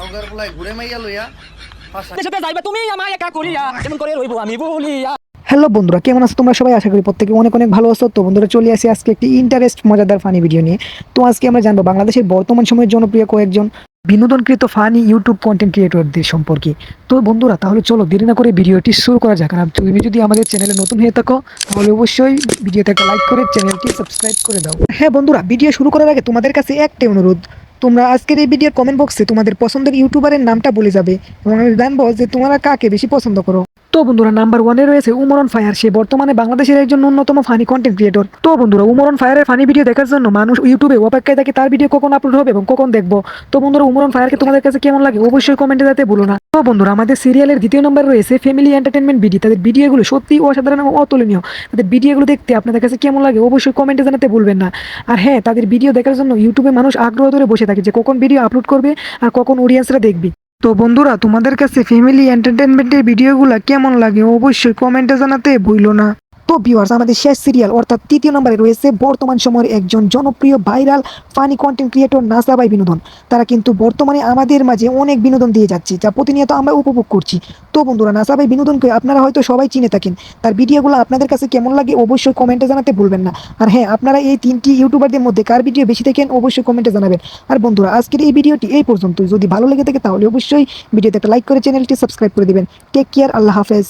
নগর বলাই ঘুরে মাইয়া লইয়া যাইবা তুমি আমায় একা করিয়া। এমন করে রইব আমি বলিয়া। হ্যালো বন্ধুরা কেমন আছো তোমরা সবাই? আশা করি প্রত্যেকে অনেক অনেক ভালো আছো। তো বন্ধুরা চলে আসি আজকে একটি ইন্টারেস্ট মজাদার ফানি ভিডিও নিয়ে। তো আজকে আমরা জানব বাংলাদেশের বর্তমান সময়ের জনপ্রিয় কয়েকজন বিনোদনকৃত ফানি ইউটিউব কন্টেন্ট ক্রিয়েটরদের সম্পর্কে। তো বন্ধুরা তাহলে চলো দেরি না করে ভিডিওটি শুরু করা যাক। আর তুমি যদি আমাদের চ্যানেলে নতুন হয়ে থাকো তাহলে অবশ্যই ভিডিওতে একটা লাইক করে চ্যানেলটি সাবস্ক্রাইব করে দাও। হ্যাঁ বন্ধুরা ভিডিও শুরু করার আগে তোমাদের কাছে একটাই অনুরোধ। তোমরা আজকের এই ভিডিওর কমেন্ট বক্সে তোমাদের পছন্দের ইউটিউবারের নামটা বলে যাবে এবং আমি জানব যে তোমরা কাকে বেশি পছন্দ করো। তো বন্ধুরা নাম্বার ওয়ানে রয়েছে উমরন ফায়ার সে বর্তমানে বাংলাদেশের একজন অন্যতম ফানি কন্টেন্ট ক্রিয়েটর তো বন্ধুরা উমরন ফায়ারের ফানি ভিডিও দেখার জন্য মানুষ ইউটিউবে অপেক্ষায় থাকে তার ভিডিও কখন আপলোড হবে এবং কখন দেখব। তো বন্ধুরা উমরন ফায়ারকে তোমাদের কাছে কেমন লাগে অবশ্যই কমেন্টে যাতে বলো না। তো বন্ধুরা, আমাদের সিরিয়ালের দ্বিতীয় নম্বর রয়েছে ফ্যামিলি এন্টারটেনমেন্ট ভিডিও তাদের ভিডিওগুলো সত্যি অসাধারণ এবং অতুলনীয়। তাদের ভিডিওগুলো দেখতে আপনাদের কাছে কেমন লাগে অবশ্যই কমেন্টে জানাতে ভুলবেন না। আর হ্যাঁ তাদের ভিডিও দেখার জন্য ইউটিউবে মানুষ আগ্রহ ধরে বসে থাকে যে কখন ভিডিও আপলোড করবে আর কখন অডিয়েন্সরা দেখবে। তো বন্ধুরা তোমাদের কাছে ফ্যামিলি এন্টারটেনমেন্টের ভিডিওগুলো কেমন লাগে অবশ্যই কমেন্টে জানাতে ভুলো না। তো ভিউয়ার্স আমাদের শেষ সিরিয়াল অর্থাৎ তৃতীয় নম্বরে রয়েছে বর্তমান সময়ের একজন জনপ্রিয় ভাইরাল ফানি কন্টেন্ট ক্রিয়েটর নাসাবাই বিনোদন। তারা কিন্তু বর্তমানে আমাদের মাঝে অনেক বিনোদন দিয়ে যাচ্ছে, যা প্রতিনিয়ত আমরা উপভোগ করছি। তো বন্ধুরা, নাসাবাই বিনোদনকে আপনারা হয়তো সবাই চিনে থাকেন। তার ভিডিওগুলো আপনাদের কাছে কেমন লাগে অবশ্যই কমেন্টে জানাতে ভুলবেন না। আর হ্যাঁ আপনারা এই তিনটি ইউটিউবারদের মধ্যে কার ভিডিও বেশি দেখেন অবশ্যই কমেন্টে জানাবেন। আর বন্ধুরা, আজকের এই ভিডিওটি এই পর্যন্ত যদি ভালো লেগে থাকে তাহলে অবশ্যই ভিডিওতে একটা লাইক করে চ্যানেলটি সাবস্ক্রাইব করে দেবেন। টেক কেয়ার আল্লাহ হাফেজ।